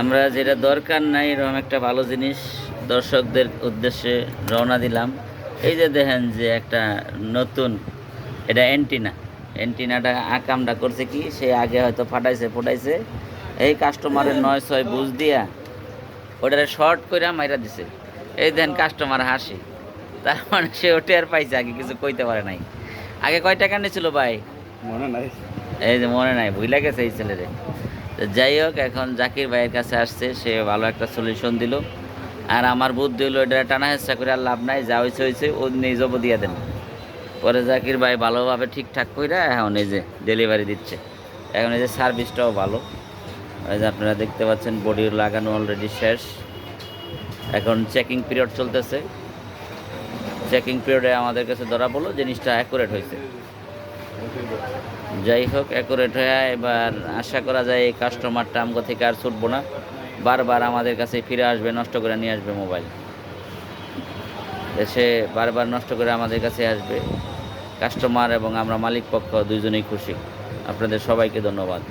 আমরা যেটা দরকার নাই এরকম একটা ভালো জিনিস দর্শকদের উদ্দেশ্যে রওনা দিলাম। এই যে দেখেন যে একটা নতুন এটা অ্যান্টিনা। অ্যান্টিনাটা আকামটা করছে কি? সে আগে হয়তো ফাটাইছে ফুটাইছে। এই কাস্টমারের নয় ছয় বুঝ দিয়া ওটারে শর্ট করে মাইরা দিছে। এই দেন কাস্টমার হাসি। তার মানে সে ওটে আর পাইছে আগে কিছু কইতে পারে নাই। আগে কয় টাকা নিয়েছিল ভাই? মনে নাই। এই যে মনে নাই ভুলে গেছে এই ছেলেরে। যাই হোক, এখন জাকির ভাইয়ের কাছে আসছে, সে ভালো একটা সলিউশন দিল। আর আমার বুদ্ধি হলো, এটা টানা হেসা করে আর লাভ নাই, যা হয়েছে হয়েছে ও নিজব দিয়ে দেন। পরে জাকির ভাই ভালোভাবে ঠিকঠাক করে এখন এই যে ডেলিভারি দিচ্ছে। এখন এই যে সার্ভিসটাও ভালো। এই যে আপনারা দেখতে পাচ্ছেন বডি লাগানো অলরেডি শেষ। এখন চেকিং পিরিয়ড চলতেছে। চেকিং পিরিয়ডে আমাদের কাছে ধরা পড়ল, জিনিসটা অ্যাকুরেট হয়েছে যাই হোক অ্যাকুরেট হয়ে এবার আশা করা যায় এই কাস্টমারটা আমগো থেকে আর ছুটবো না। বারবার আমাদের কাছে ফিরে আসবে, নষ্ট করে নিয়ে আসবে মোবাইল এসে বারবার নষ্ট করে আমাদের কাছে আসবে। কাস্টমার এবং আমরা মালিক পক্ষ দুইজনেই খুশি। আপনাদের সবাইকে ধন্যবাদ।